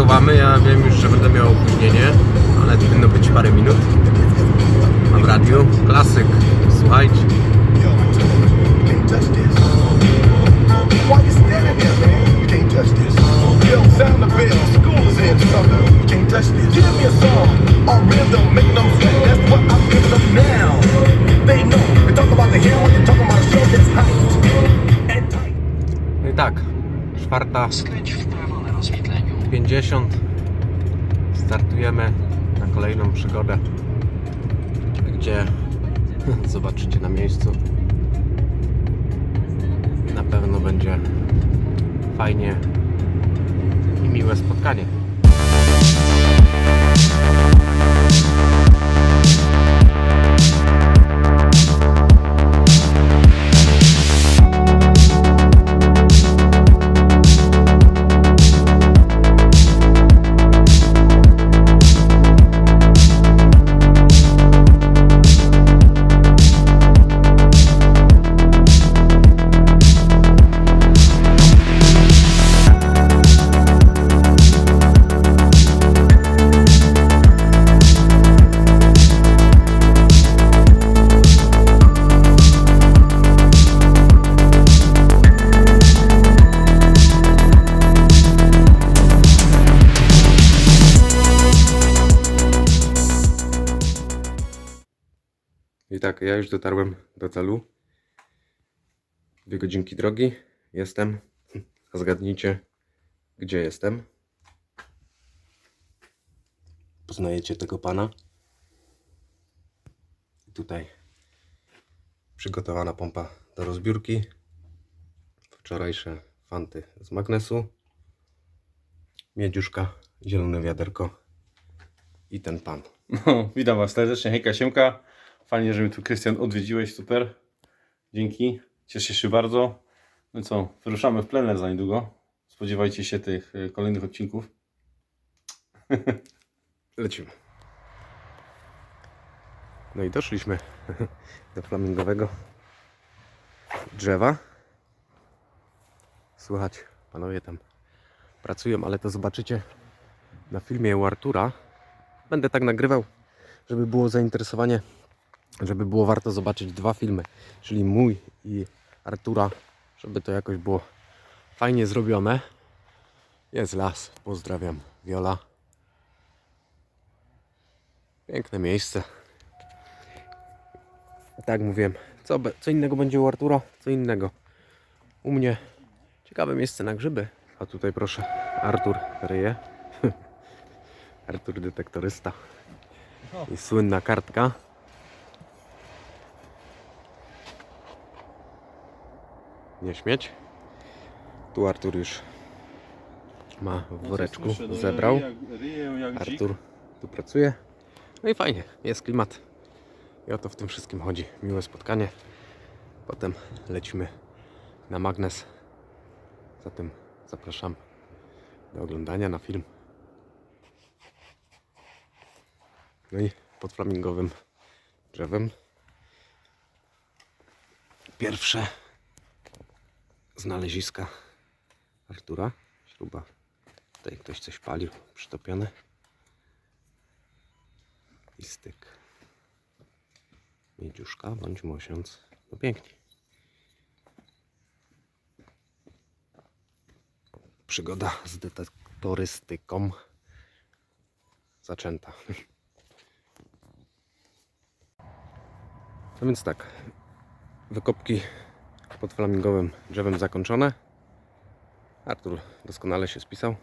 przesuwamy. Ja wiem już, że będę miał opóźnienie, ale powinno być parę minut. A w radiu klasyk. Słuchajcie. No i tak, czwarta Skręć 50, startujemy na kolejną przygodę gdzie zobaczycie na miejscu. Na pewno będzie fajnie i miłe spotkanie. I tak, ja już dotarłem do celu. Dwie godzinki drogi. Jestem. A zgadnijcie, gdzie jestem. Poznajecie tego pana. Tutaj przygotowana pompa do rozbiórki. Wczorajsze fanty z magnesu. Miedziuszka, zielone wiaderko i ten pan. No, witam Was serdecznie, hejka, siemka. Fajnie, że mnie tu Krystian odwiedziłeś, super. Dzięki, cieszę się bardzo. No co, wyruszamy w plener za niedługo. Spodziewajcie się tych y, kolejnych odcinków. Lecimy. No i doszliśmy do flamingowego drzewa. Słychać, panowie tam pracują, ale to zobaczycie na filmie u Artura. Będę tak nagrywał, żeby było zainteresowanie, żeby było warto zobaczyć dwa filmy, czyli mój i Artura, żeby to jakoś było fajnie zrobione. Jest las, pozdrawiam, Wiola. Piękne miejsce. Tak mówiłem. Co, co innego będzie u Artura? Co innego. U mnie ciekawe miejsce na grzyby. A tutaj proszę, Artur ryje. Artur detektorysta. I słynna kartka. Nie śmieć. Tu Artur już ma w woreczku, zebrał. Artur tu pracuje. No i fajnie, jest klimat. I o to w tym wszystkim chodzi. Miłe spotkanie. Potem lecimy na magnes. Zatem zapraszam do oglądania na film. No i pod flamingowym drzewem pierwsze znaleziska Artura. Śruba. Tutaj ktoś coś palił, przytopione i styk. Miedziuszka bądź mosiąc. No pięknie. Przygoda z detektorystyką zaczęta. No więc tak. Wykopki pod flamingowym drzewem zakończone. Artur doskonale się spisał.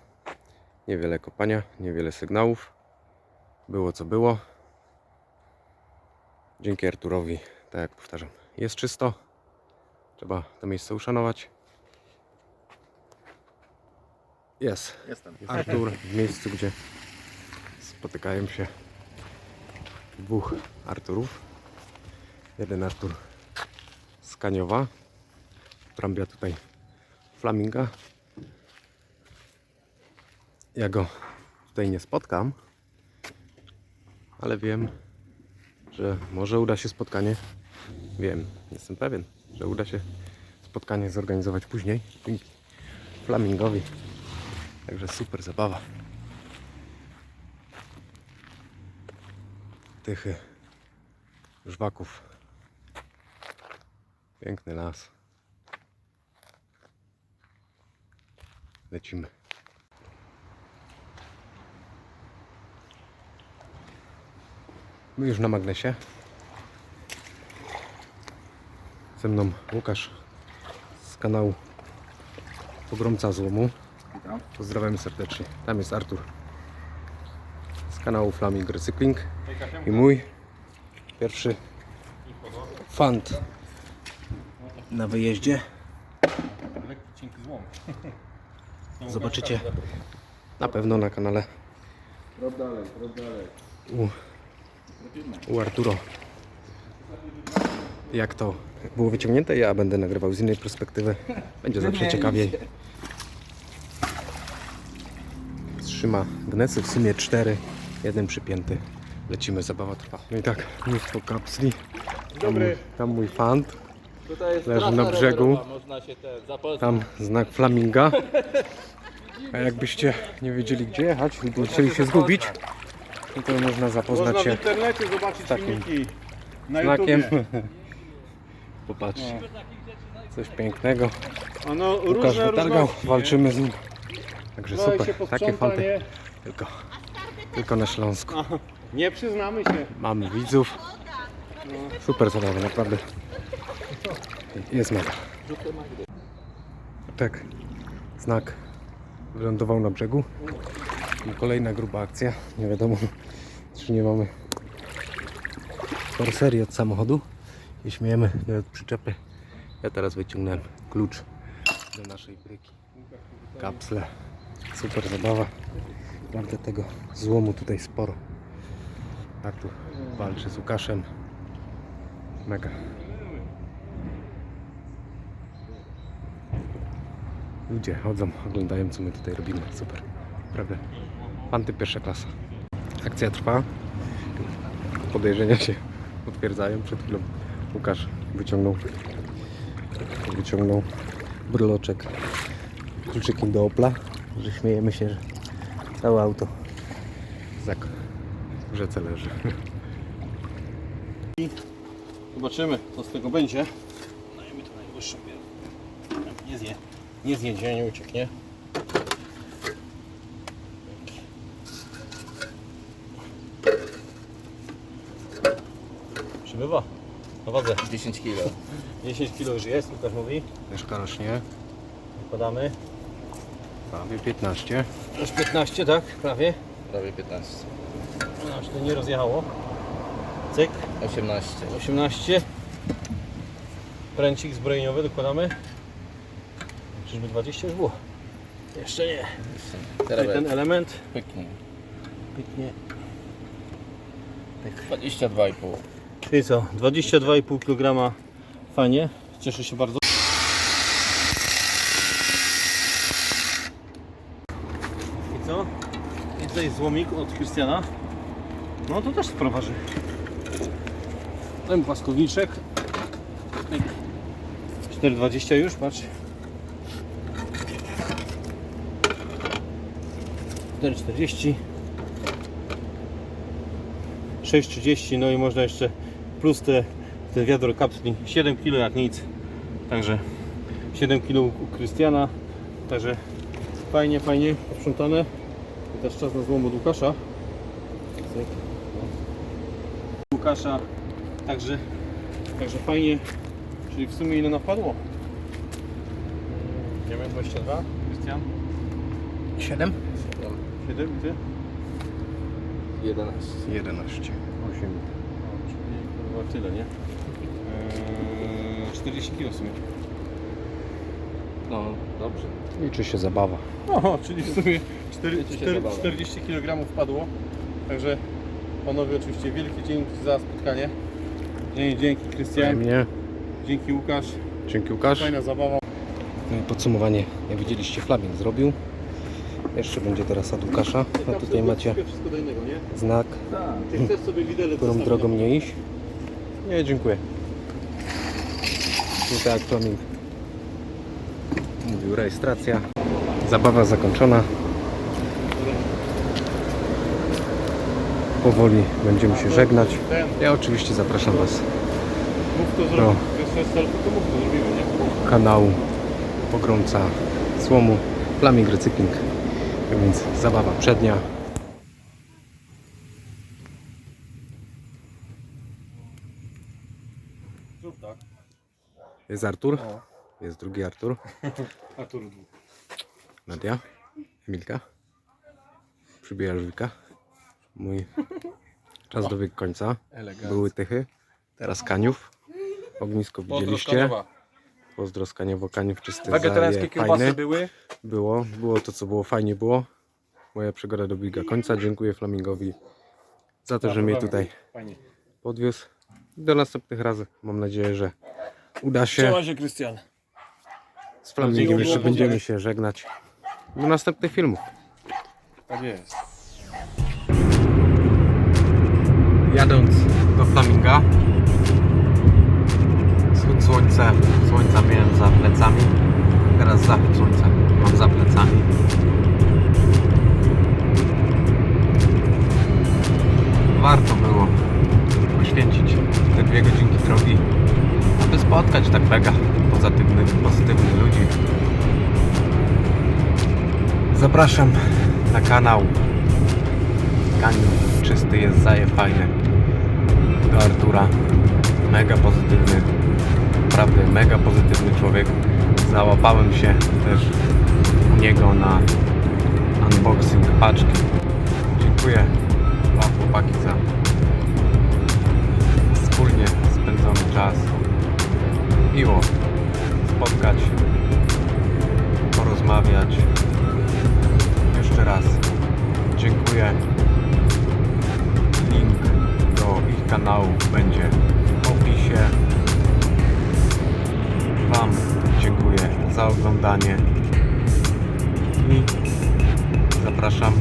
Niewiele kopania, niewiele sygnałów. Było co było. Dzięki Arturowi, tak jak powtarzam, jest czysto. Trzeba to miejsce uszanować. Jest. Jestem. Artur w miejscu, gdzie spotykają się dwóch Arturów. Jeden Artur z Kaniowa trąbia tutaj flaminga. Ja go tutaj nie spotkam, ale wiem, że może uda się spotkanie. Wiem, jestem pewien, że uda się spotkanie zorganizować później dzięki flamingowi. Także super zabawa. Tychy żwaków. Piękny las. Lecimy. My już na magnesie. Ze mną Łukasz z kanału Pogromca Złomu. Pozdrawiamy serdecznie. Tam jest Artur z kanału Flaming Recykling i mój pierwszy fant na wyjeździe. Lekki, cienki złom. Zobaczycie na pewno na kanale u, u Arturo jak to było wyciągnięte. Ja będę nagrywał z innej perspektywy. Będzie zawsze ciekawiej. Trzyma gnesy, w sumie cztery, jeden przypięty. Lecimy, zabawa trwa. No i tak, mnóstwo kapsli. Tam, mój- tam mój fant. Leży na brzegu. Tam znak flaminga. A jakbyście nie wiedzieli gdzie jechać lub nie chcieli się zgubić, no to można zapoznać Można w się internecie zobaczyć takim filmiki na znakiem. YouTubie. Popatrzcie. Coś pięknego. Ano, Łukasz różne wytargał, różności, walczymy z nim. Także? Trochę się super, takie fanty tylko, tylko na Śląsku. Nie przyznamy się. Mamy widzów. Super zabawa, naprawdę. Jest mega. Tak, znak wylądował na brzegu. I kolejna gruba akcja. Nie wiadomo, czy nie mamy korserii od samochodu. I śmiejemy od przyczepy. Ja teraz wyciągnąłem klucz do naszej bryki. Kapsle. Super zabawa. Naprawdę tego złomu tutaj sporo. Artur walczy z Łukaszem. Mega. Ludzie chodzą, oglądają co my tutaj robimy. Super. Naprawdę. Panty pierwsza klasa. Akcja trwa. Podejrzenia się potwierdzają. Przed chwilą Łukasz wyciągnął wyciągnął bryloczek kluczykiem do Opla, że śmiejemy się, że całe auto zak w rzece leży. Zobaczymy, co z tego będzie. Dajmy to najwyższą Nie zje. Nie zjedzie, nie ucieknie. Przybywa. Na wadze. 10 kilo. 10 kg już jest, Łukasz mówi. Mieszka rośnie Wkładamy. prawie 15. Już 15, tak? Prawie. Prawie 15. No, się to nie rozjechało. Cyk. 18. 18. Pręcik zbrojeniowy dokładamy. Czyżby 20 już było? Jeszcze nie. Teraz Tutaj ten element pyknie. piknie. 22,5. Czyli co? 22,5 kg fajnie. Cieszę się bardzo. I co? I tutaj złomik od Krystiana. No to też sporo waży. Ten płaskowniczek. Pyk. 4,20 już, patrz. 4,40 6,30 no i można jeszcze plus te, te wiadro kapsli 7 kg jak nic także 7 kg u Krystiana także fajnie, fajnie posprzątane i teraz czas na złom od Łukasza. Łukasza także, także fajnie czyli w sumie ile napadło? Nie wiem, 22 Krystian? 7? 7 i ty? 11. 11. 8. No, czyli chyba tyle, nie? Eee, 40 kg w sumie. No, dobrze. Liczy się zabawa. Oho, czyli w sumie 4, Liczy się 4, zabawa. 40 kg wpadło. Także panowie oczywiście wielkie dzięki za spotkanie. Dzięki, dzięki Krystian, Mnie. dzięki Łukasz. Dzięki Łukasz. Fajna zabawa. No i Podsumowanie, jak widzieliście, Flaming zrobił. Jeszcze będzie teraz od Łukasza. A tutaj macie do nie? znak, Tak. Którą drogą nie iść. Nie, dziękuję. Tutaj jak Flaming mówił, rejestracja. Zabawa zakończona. powoli będziemy się żegnać. Ja oczywiście zapraszam Was nie? kanału Pogromca Słomu Flaming Recykling. Tak więc zabawa przednia. Zrób tak. Jest Artur. Jest drugi Artur. Artur. Nadia. Emilka. Przybijasz Wika. Mój czas dobiegł końca. Były tychy. Teraz Kaniów. Ognisko widzieliście. Pozdro z Kaniowo. Kaniów czysty Wegetariańskie zaje, kiełbasy fajny. były. Było. Było to co było. Fajnie było. Moja przygoda dobiega końca. Dziękuję Flamingowi za to, że mnie tutaj podwiózł. Do następnych razy. Mam nadzieję, że uda się. Trzymaj się, Krystian. Z Flamingiem jeszcze będziemy się żegnać. Do następnych filmów. Tak jest. Jadąc do Flaminga Wschód słońca, słońca miałem za plecami Teraz zachód słońca mam za plecami Warto było poświęcić te dwie godzinki drogi Aby spotkać tak mega pozytywnych, pozytywnych ludzi Zapraszam na kanał Kaniu czysty jest, zaje fajny. Do Artura. Mega pozytywny. Naprawdę mega pozytywny człowiek. Załapałem się też u niego na unboxing paczki. Dziękuję Wam chłopaki za wspólnie spędzony czas. Miło spotkać, porozmawiać. Jeszcze raz dziękuję. Link do ich kanałów będzie i zapraszam